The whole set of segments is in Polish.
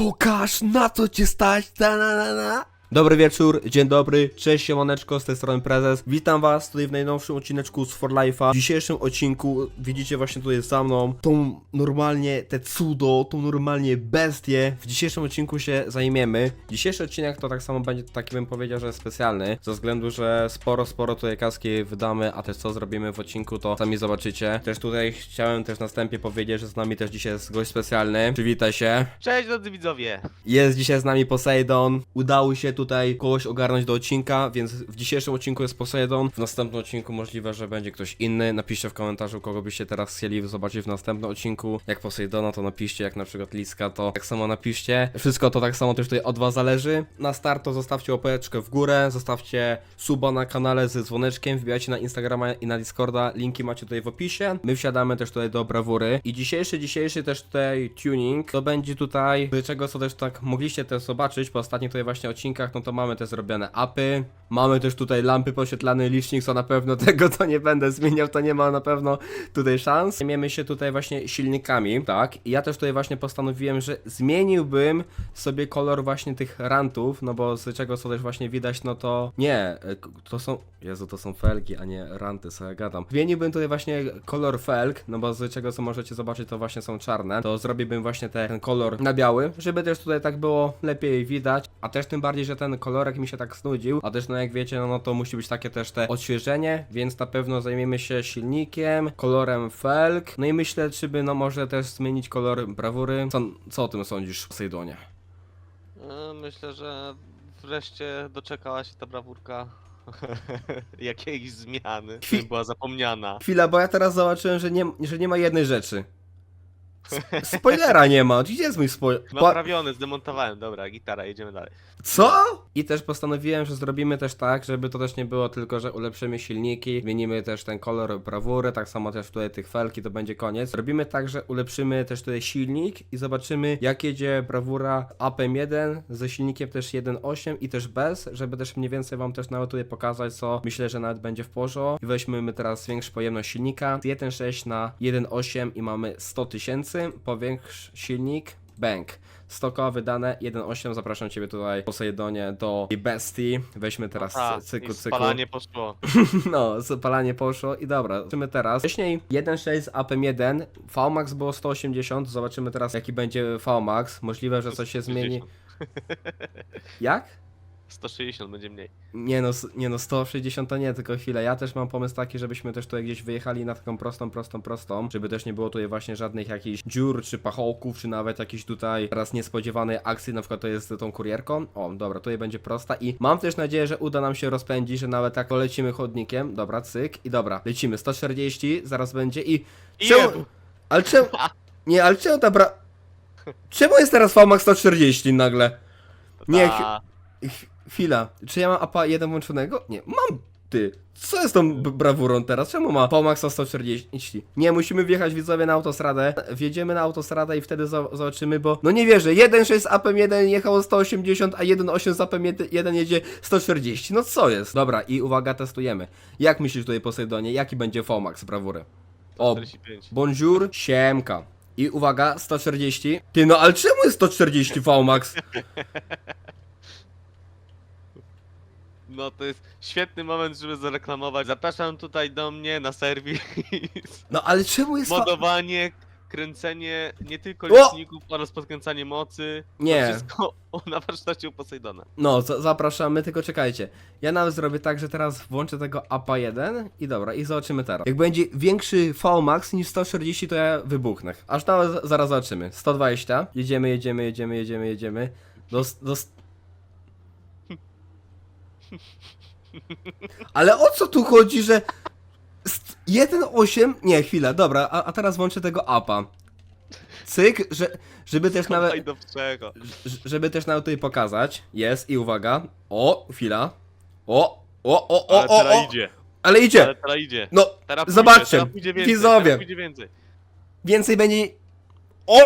Pokaż na co cię stać, ta na na na. Dobry wieczór, dzień dobry, cześć siemoneczko, z tej strony prezes. Witam was tutaj w najnowszym odcineczku z For Life'a. W dzisiejszym odcinku widzicie właśnie tutaj za mną tą normalnie, te cudo, tą normalnie bestię. W dzisiejszym odcinku się zajmiemy. Dzisiejszy odcinek to tak samo będzie taki bym powiedział, że specjalny. Ze względu, że sporo, sporo tutaj kaski wydamy, a też co zrobimy w odcinku to sami zobaczycie. Też tutaj chciałem też na wstępie powiedzieć, że z nami też dzisiaj jest gość specjalny. Przywitaj się. Cześć drodzy widzowie! Jest dzisiaj z nami Poseidon. Udało się tutaj kogoś ogarnąć do odcinka, więc w dzisiejszym odcinku jest Poseidon. W następnym odcinku możliwe, że będzie ktoś inny. Napiszcie w komentarzu, kogo byście teraz chcieli zobaczyć w następnym odcinku. Jak Poseidona, to napiszcie, jak na przykład Liska, to tak samo napiszcie. Wszystko to tak samo też tutaj od was zależy. Na start to zostawcie łapeczkę w górę, zostawcie suba na kanale z dzwoneczkiem, wbijajcie na Instagrama i na Discorda, linki macie tutaj w opisie. My wsiadamy też tutaj do brawury. I dzisiejszy, dzisiejszy też tutaj tuning, to będzie tutaj, czego co też tak mogliście też zobaczyć po ostatnich tutaj właśnie odcinkach, no to mamy te zrobione apy, mamy też tutaj lampy poświetlane, licznik, co na pewno tego to nie będę zmieniał, to nie ma na pewno tutaj szans. Zajmiemy się tutaj właśnie silnikami, tak, i ja też tutaj właśnie postanowiłem, że zmieniłbym sobie kolor właśnie tych rantów, no bo z czego co też właśnie widać, no to nie, e, to są, Jezu, to są felgi, a nie ranty, co ja gadam. Zmieniłbym tutaj właśnie kolor felg, no bo z czego co możecie zobaczyć, to właśnie są czarne, to zrobiłbym właśnie te, ten kolor na biały, żeby też tutaj tak było lepiej widać, a też tym bardziej, że ten kolorek mi się tak znudził, a też no jak wiecie, no, no to musi być takie też te odświeżenie, więc na pewno zajmiemy się silnikiem, kolorem felg, no i myślę, czy by no może też zmienić kolor brawury. Co, co o tym sądzisz, Sejdonie? E, Myślę, że wreszcie doczekała się ta brawurka jakiejś zmiany, Chwi- była zapomniana. Chwila, bo ja teraz zobaczyłem, że nie, że nie ma jednej rzeczy. Spoilera nie ma, gdzie jest mój spoiler? Naprawiony, zdemontowałem, dobra, gitara, jedziemy dalej. Co? I też postanowiłem, że zrobimy też tak, żeby to też nie było tylko, że ulepszymy silniki, zmienimy też ten kolor brawury, tak samo też tutaj tych felki, to będzie koniec. Robimy tak, że ulepszymy też tutaj silnik i zobaczymy jak jedzie brawura APM 1 ze silnikiem też 1.8 i też bez, żeby też mniej więcej wam też nawet tutaj pokazać, co myślę, że nawet będzie w porządku. I weźmiemy teraz większą pojemność silnika z 1.6 na 1.8 i mamy 100 tysięcy, powiększ silnik, bank. Stokowe dane 1.8, zapraszam Ciebie tutaj Posejdonie do bestii. Weźmy teraz A, cyklu, i cyklu. spalanie poszło. No, zapalanie poszło i dobra, zobaczymy teraz. Wcześniej 1.6 APM 1, VMAX było 180, zobaczymy teraz jaki będzie VMAX. Możliwe, że coś się zmieni. Jak? 160 będzie mniej. Nie no, s- nie no, 160 to nie, tylko chwilę. Ja też mam pomysł taki, żebyśmy też tutaj gdzieś wyjechali na taką prostą, prostą, prostą, żeby też nie było tutaj właśnie żadnych jakichś dziur, czy pachołków, czy nawet jakiejś tutaj teraz niespodziewanej akcji, na przykład to jest z tą kurierką. O, dobra, tutaj będzie prosta i mam też nadzieję, że uda nam się rozpędzić, że nawet tak polecimy chodnikiem. Dobra, cyk i dobra, lecimy. 140, zaraz będzie i... I Czemu... jeb! Ale czemu... Nie, ale czemu ta bra... Czemu jest teraz VMAX 140 nagle? Nie, Ta, Ch- Chwila, czy ja mam APA 1 włączonego? Nie, mam! Ty, co jest tą b- brawurą teraz? Czemu ma Pomax 140? Nie, musimy wjechać widzowie na autostradę. Wjedziemy na autostradę i wtedy zo- zobaczymy, bo... No nie wierzę, 1.6 z APM 1 jechał 180, a 1.8 z APM 1 jedzie 140. No co jest? Dobra, i uwaga, testujemy. Jak myślisz tutaj Posejdonie, jaki będzie Pomax brawury? O, 45. bonjour, siemka. I uwaga, 140. Ty, no ale czemu jest 140 VMAX? No to jest świetny moment, żeby zareklamować. Zapraszam tutaj do mnie na serwis. No ale czemu jest... fa- Modowanie, kręcenie nie tylko O! liczników oraz podkręcanie mocy. Nie. To wszystko na warsztacie u Posejdona. No, za- zapraszamy, tylko czekajcie. Ja nawet zrobię tak, że teraz włączę tego APA 1 i dobra, i zobaczymy teraz. Jak będzie większy VMAX niż 140, to ja wybuchnę. Aż nawet z- zaraz zobaczymy. 120. Jedziemy, jedziemy, jedziemy, jedziemy, jedziemy. Do, s- do... s- Ale o co tu chodzi, że... st- 1.8... Nie, chwila, dobra, a, a teraz włączę tego APA. Cyk, że, żeby też nawet... Dawaj do czego? Ż- żeby też nawet tutaj pokazać, jest i uwaga, o, chwila, o, o, o, o, Ale o, teraz o, idzie. ale idzie, teraz idzie. no, Teraz pójdzie, Zobaczcie, teraz pójdzie więcej, widzowie. Teraz pójdzie więcej. więcej będzie, o,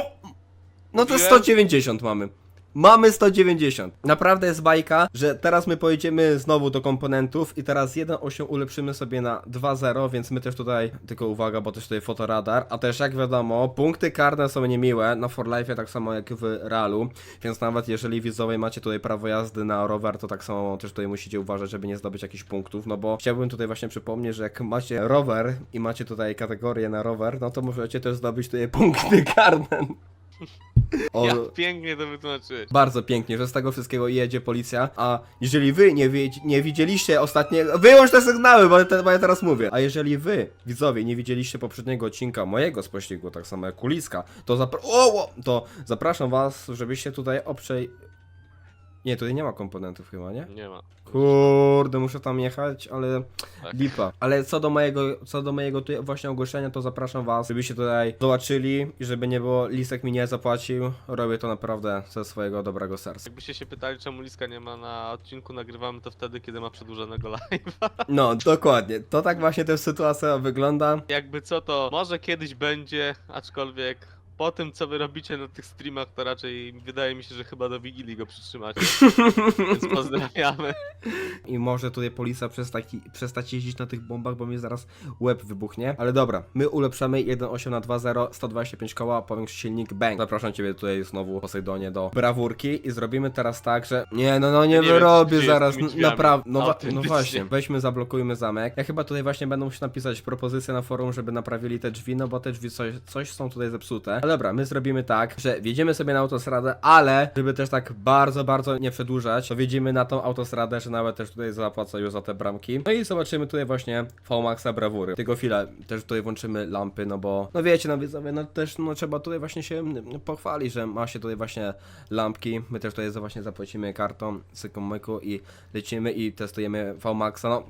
no to Mówiłem? 190 mamy, Mamy 190. Naprawdę jest bajka, że teraz my pojedziemy znowu do komponentów i teraz 1.8 ulepszymy sobie na 2.0, więc my też tutaj, tylko uwaga, bo też tutaj fotoradar, a też jak wiadomo, punkty karne są niemiłe, na For Life tak samo jak w Realu, więc nawet jeżeli widzowie macie tutaj prawo jazdy na rower, to tak samo też tutaj musicie uważać, żeby nie zdobyć jakichś punktów, no bo chciałbym tutaj właśnie przypomnieć, że jak macie rower i macie tutaj kategorię na rower, no to możecie też zdobyć tutaj punkty karne. Jak pięknie to wytłumaczyłeś. bardzo pięknie, że z tego wszystkiego jedzie policja, a jeżeli wy nie, wie, nie widzieliście ostatniego... Wyłącz te sygnały, bo, te, bo ja teraz mówię. A jeżeli wy, widzowie, nie widzieliście poprzedniego odcinka mojego z pościgu, tak samo jak Kuliska, to, zapra o, o, to zapraszam was, żebyście tutaj obczej... Nie, tutaj nie ma komponentów chyba, nie? Nie ma. Kurde, muszę tam jechać, ale Tak. lipa. Ale co do mojego, co do mojego tutaj właśnie ogłoszenia, to zapraszam was, żebyście tutaj zobaczyli i żeby nie było, Lisek mi nie zapłacił. Robię to naprawdę ze swojego dobrego serca. Jakbyście się pytali, czemu Liska nie ma na odcinku, nagrywamy to wtedy, kiedy ma przedłużonego live'a. No, dokładnie. To tak właśnie też sytuacja wygląda. Jakby co to, może kiedyś będzie, aczkolwiek po tym, co wy robicie na tych streamach, to raczej wydaje mi się, że chyba do Wigilii go przytrzymacie. Więc pozdrawiamy. I może tutaj policja przestać, przestać jeździć na tych bombach, bo mi zaraz łeb wybuchnie. Ale dobra, my ulepszamy 1.8 na 2.0, 125 koła, powiększ silnik, bang. Zapraszam ciebie tutaj znowu, Posejdonie, do brawurki i zrobimy teraz tak, że... Nie, no, no, nie, Ja nie wiem, wyrobię się zaraz, naprawdę. No, wa- no właśnie, weźmy, zablokujmy zamek. Ja chyba tutaj właśnie będę musiał napisać propozycję na forum, żeby naprawili te drzwi, no bo te drzwi coś, coś są tutaj zepsute. Ale dobra, my zrobimy tak, że wjedziemy sobie na autostradę, ale żeby też tak bardzo, bardzo nie przedłużać, to wjedziemy na tą autostradę, że nawet też tutaj zapłacę już za te bramki. No i zobaczymy tutaj właśnie VMAXa brawury. Tego chwilę też tutaj włączymy lampy, no bo no wiecie, no widzowie, no też no trzeba tutaj właśnie się pochwalić, że ma się tutaj właśnie lampki. My też tutaj właśnie zapłacimy kartą syku myku i lecimy i testujemy VMAXa. No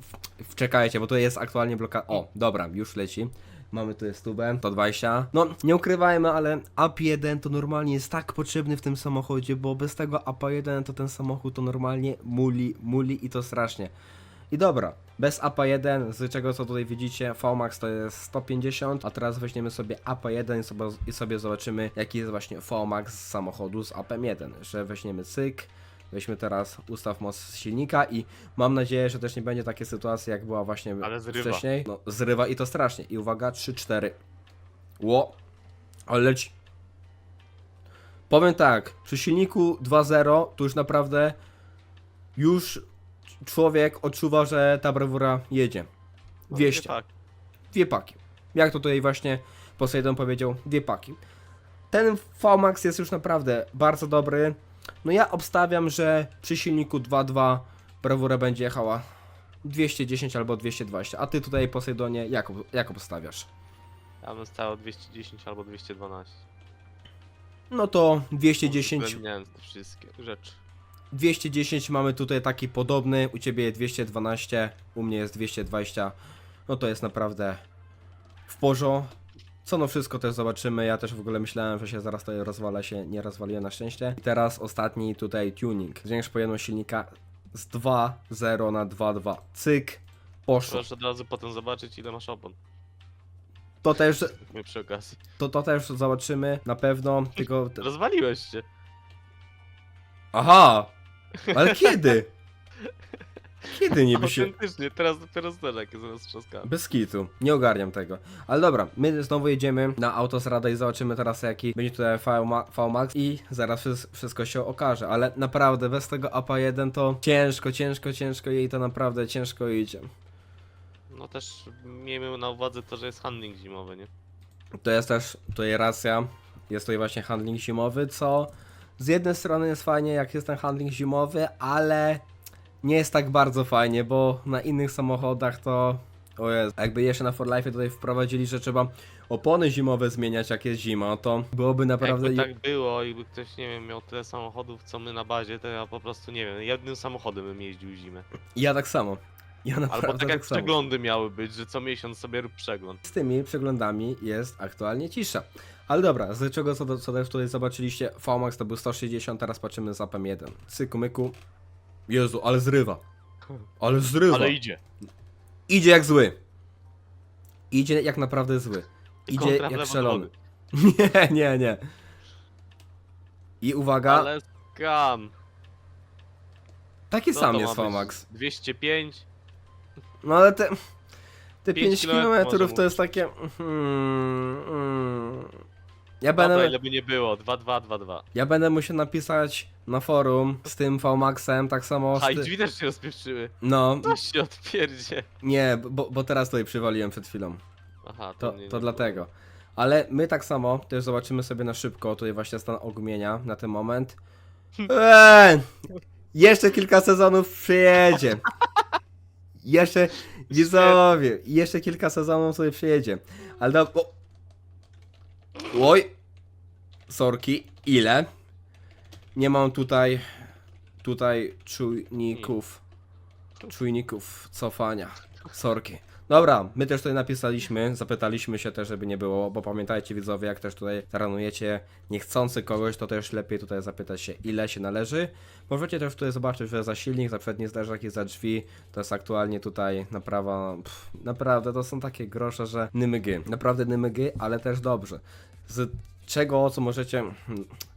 czekajcie, bo to jest aktualnie blokada. O, dobra, już leci. Mamy tu stubę, 120. No, nie ukrywajmy, ale AP1 to normalnie jest tak potrzebny w tym samochodzie, bo bez tego AP1 to ten samochód to normalnie muli, muli i to strasznie. I dobra, bez APA1, z czego co tutaj widzicie, VMAX to jest 150, a teraz weźmiemy sobie APA1 i sobie, i sobie zobaczymy jaki jest właśnie VMAX z samochodu z APM1, że weźmiemy cyk, weźmy teraz ustaw moc silnika i mam nadzieję, że też nie będzie takiej sytuacji jak była właśnie Ale zrywa. wcześniej. No, zrywa i to strasznie. I uwaga, 3-4. Ło, ale leci. Powiem tak, przy silniku 2.0 to już naprawdę już człowiek odczuwa, że ta brawura jedzie. No, 200. Tak. Dwie paki. Jak to tutaj właśnie Poseidon powiedział, dwie paki. Ten VMAX jest już naprawdę bardzo dobry. No ja obstawiam, że przy silniku 2.2 brawura będzie jechała 210 albo 220. A ty tutaj Poseidonie jak, jak obstawiasz? Ja bym stało 210 albo 212. No to 210 Uwzględniając te wszystkie rzeczy. 210 mamy tutaj taki podobny, u ciebie 212, u mnie jest 220. No to jest naprawdę w porządku. Co no wszystko też zobaczymy. Ja też w ogóle myślałem, że się zaraz tutaj rozwala się, nie rozwaliłem na szczęście. I teraz ostatni tutaj tuning. Zwiększ pojemność silnika z 2.0 na 2.2. Cyk. Poszło. Proszę od razu potem zobaczyć ile masz opon. To też, My przy okazji. to, to też zobaczymy na pewno. Tylko. Rozwaliłeś się. Aha! Ale kiedy? Kiedy niby się. Autentycznie, teraz dopiero zderzak jest roztrzaskany. Bez kitu, nie ogarniam tego. Ale dobra, my znowu jedziemy na autostradę i zobaczymy teraz jaki będzie tutaj VMA- VMAX i zaraz wszy- wszystko się okaże. Ale naprawdę bez tego APA1 to ciężko, ciężko, ciężko jej to naprawdę ciężko idzie. No też miejmy na uwadze to, że jest handling zimowy, nie? To jest też tutaj racja, jest tutaj właśnie handling zimowy, co z jednej strony jest fajnie jak jest ten handling zimowy, ale nie jest tak bardzo fajnie, bo na innych samochodach to... O jest, jakby jeszcze na For Life tutaj wprowadzili, że trzeba opony zimowe zmieniać jak jest zima, to byłoby naprawdę... Jakby tak było i by ktoś, nie wiem, miał tyle samochodów co my na bazie, to ja po prostu, nie wiem, jednym samochodem bym jeździł zimę. Ja tak samo. Ja naprawdę Albo tak jak tak samo. przeglądy miały być, że co miesiąc sobie rób przegląd. Z tymi przeglądami jest aktualnie cisza. Ale dobra, z czego co, do- co tutaj zobaczyliście, VMAX to był 160, teraz patrzymy za PM1. Cyku myku. Jezu, ale zrywa. Ale zrywa. Ale idzie. Idzie jak zły. Idzie jak naprawdę zły. Idzie kontra w jak szalony. wody. Nie, nie, nie. I uwaga, Ale Kam. Taki Co sam to jest ma być? VMAX. 205? No ale te... Te Pięć 5 kilometrów km może to jest takie... Hmm. Ja Dobra, będę... ile by nie było, 2222. Ja będę musiał napisać na forum z tym VMAXem, tak samo A i ty... drzwi też się rozpieprzyły. No, To się odpierdzie. nie, bo, bo teraz tutaj przywaliłem przed chwilą. Aha, to, To, nie, nie to było. dlatego. Ale my tak samo też zobaczymy sobie na szybko tutaj właśnie stan ogumienia na ten moment. Eee, jeszcze kilka sezonów przyjedzie. Jeszcze, widzowie, jeszcze kilka sezonów sobie przyjedzie. Ale do... o. Oj. Sorki, ile? Nie mam tutaj, tutaj czujników, czujników cofania. Sorki. Dobra, my też tutaj napisaliśmy, zapytaliśmy się też, żeby nie było, bo pamiętajcie widzowie, jak też tutaj taranujecie niechcący kogoś, to też lepiej tutaj zapytać się, ile się należy. Możecie też tutaj zobaczyć, że za silnik, za przedni zderzak i za drzwi, to jest aktualnie tutaj naprawa, pff, naprawdę to są takie grosze, że nymygy, naprawdę nymygy, ale też dobrze. Z czego, co możecie,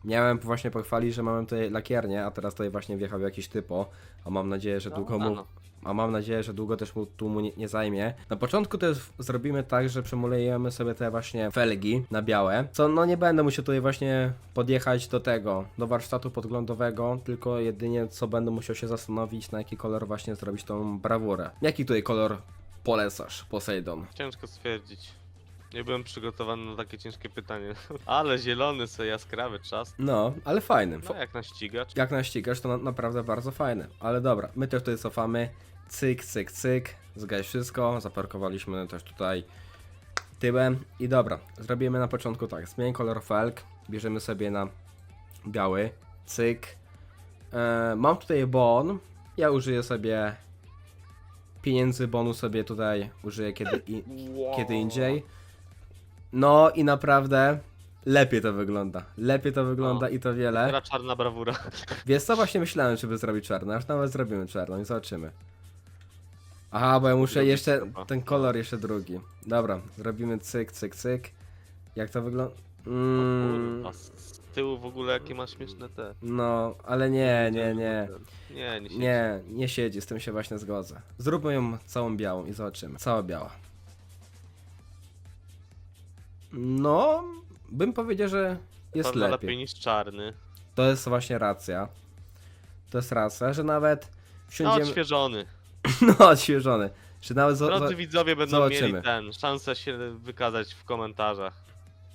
miałem właśnie pochwalić, że mamy tutaj lakiernię, a teraz tutaj właśnie wjechał jakiś typo, a mam nadzieję, że No, długo a mu no. a mam nadzieję, że długo też mu, tu mu nie, nie zajmie. Na początku też zrobimy tak, że przemulejemy sobie te właśnie felgi na białe, co no nie będę musiał tutaj właśnie podjechać do tego, do warsztatu podglądowego, tylko jedynie co będę musiał się zastanowić, na jaki kolor właśnie zrobić tą brawurę. Jaki tutaj kolor polecasz, Poseidon? Ciężko stwierdzić. Nie byłem przygotowany na takie ciężkie pytanie. Ale zielony, sobie jaskrawy czas. No, ale fajny. No jak na ścigacz. Jak na ścigasz, to na, naprawdę bardzo fajne. Ale dobra, my też tutaj cofamy. Cyk, cyk, cyk. Zgaś wszystko. Zaparkowaliśmy też tutaj tyłem. I dobra, zrobimy na początku tak. Zmień kolor felg. Bierzemy sobie na biały. Cyk. E, mam tutaj bon. Ja użyję sobie pieniędzy bonu sobie tutaj użyję kiedy, i, kiedy indziej. No i naprawdę lepiej to wygląda. Lepiej to wygląda No. i to wiele. Teraz czarna brawura. Wiesz co, właśnie myślałem, żeby zrobić czarno, aż nawet zrobimy czarno i zobaczymy. Aha, bo ja muszę Drugi jeszcze, chyba. ten kolor jeszcze drugi. Dobra, zrobimy cyk, cyk, cyk. Jak to wygląda? Mm, Kurwa, z tyłu w ogóle jakie ma śmieszne te. no, ale nie, nie, nie. Nie, nie siedzi. Nie, nie siedzi, z tym się właśnie zgodzę. Zróbmy ją całą białą i zobaczymy. Cała biała. No, bym powiedział, że jest Pewno lepiej. lepiej niż czarny. To jest właśnie racja. To jest racja, że nawet No, wsiądziemy... odświeżony. No, odświeżony. Czy nawet zo, Drodzy zo, widzowie będą zobaczymy. mieli ten, szansę się wykazać w komentarzach.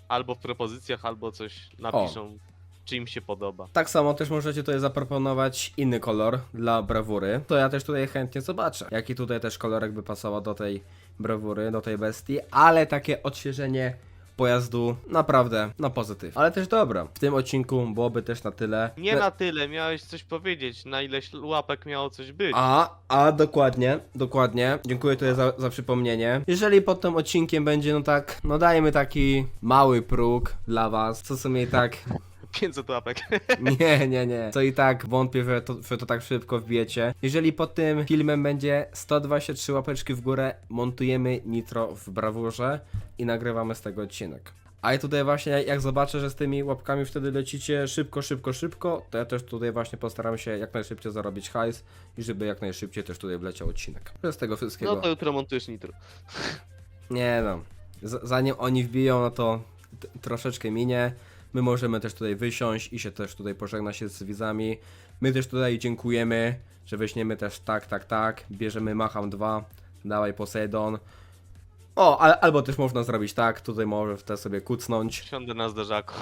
Albo w propozycjach, albo coś napiszą, czy im się podoba. tak samo też możecie tutaj zaproponować inny kolor dla brawury. To ja też tutaj chętnie zobaczę. Jaki tutaj też kolorek by pasował do tej brawury, do tej bestii, ale takie odświeżenie pojazdu naprawdę na pozytyw. Ale też dobra. W tym odcinku byłoby też na tyle. Nie na tyle, miałeś coś powiedzieć, na ileś łapek miało coś być. A, a dokładnie, dokładnie. Dziękuję tutaj za, za przypomnienie. Jeżeli pod tym odcinkiem będzie, no tak, no dajemy taki mały próg dla was, co w sumie i tak 500 łapek. Nie, nie, nie. To i tak wątpię, że to, że to tak szybko wbijecie. Jeżeli pod tym filmem będzie 123 łapeczki w górę, montujemy nitro w brawurze i nagrywamy z tego odcinek. A ja tutaj właśnie, jak zobaczę, że z tymi łapkami wtedy lecicie szybko, szybko, szybko, to ja też tutaj właśnie postaram się jak najszybciej zarobić hajs i żeby jak najszybciej też tutaj wleciał odcinek. Z tego wszystkiego. No to jutro montujesz nitro. Nie no. Z zanim oni wbiją, no to t- troszeczkę minie. My możemy też tutaj wysiąść i się też tutaj pożegnać się z widzami. My też tutaj dziękujemy, że weźmiemy też tak, tak, tak. Bierzemy Macham 2, dawaj Poseidon. O, al albo też można zrobić tak, tutaj może w te sobie kucnąć. Siądę na zderzaku.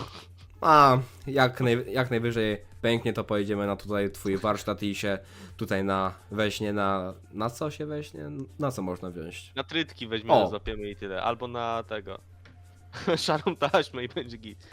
A jak, naj jak najwyżej pęknie, to pojedziemy na tutaj twój warsztat i się tutaj na weźmie na. Na co się weźmie? Na co można wziąć? Na trytki weźmiemy, O. złapiemy i tyle. Albo na tego. Szarą taśmę i będzie git.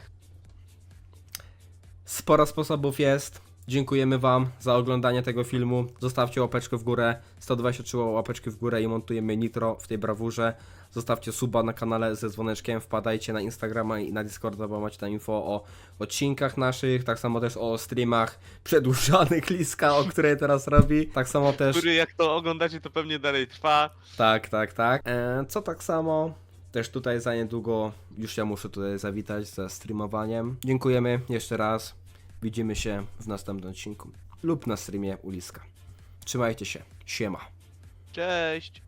Sporo sposobów jest. Dziękujemy Wam za oglądanie tego filmu. Zostawcie łapeczkę w górę, 123 łapeczki w górę i montujemy nitro w tej brawurze. Zostawcie suba na kanale ze dzwoneczkiem, wpadajcie na Instagrama i na Discorda, bo macie tam info o odcinkach naszych, tak samo też o streamach przedłużanych Liska, o której teraz robi. Tak samo też... Który jak to oglądacie, to pewnie dalej trwa. Tak, tak, tak. E, co tak samo, też tutaj za niedługo już ja muszę tutaj zawitać ze streamowaniem. Dziękujemy jeszcze raz. Widzimy się w następnym odcinku lub na streamie Uliska. Trzymajcie się, siema. Cześć!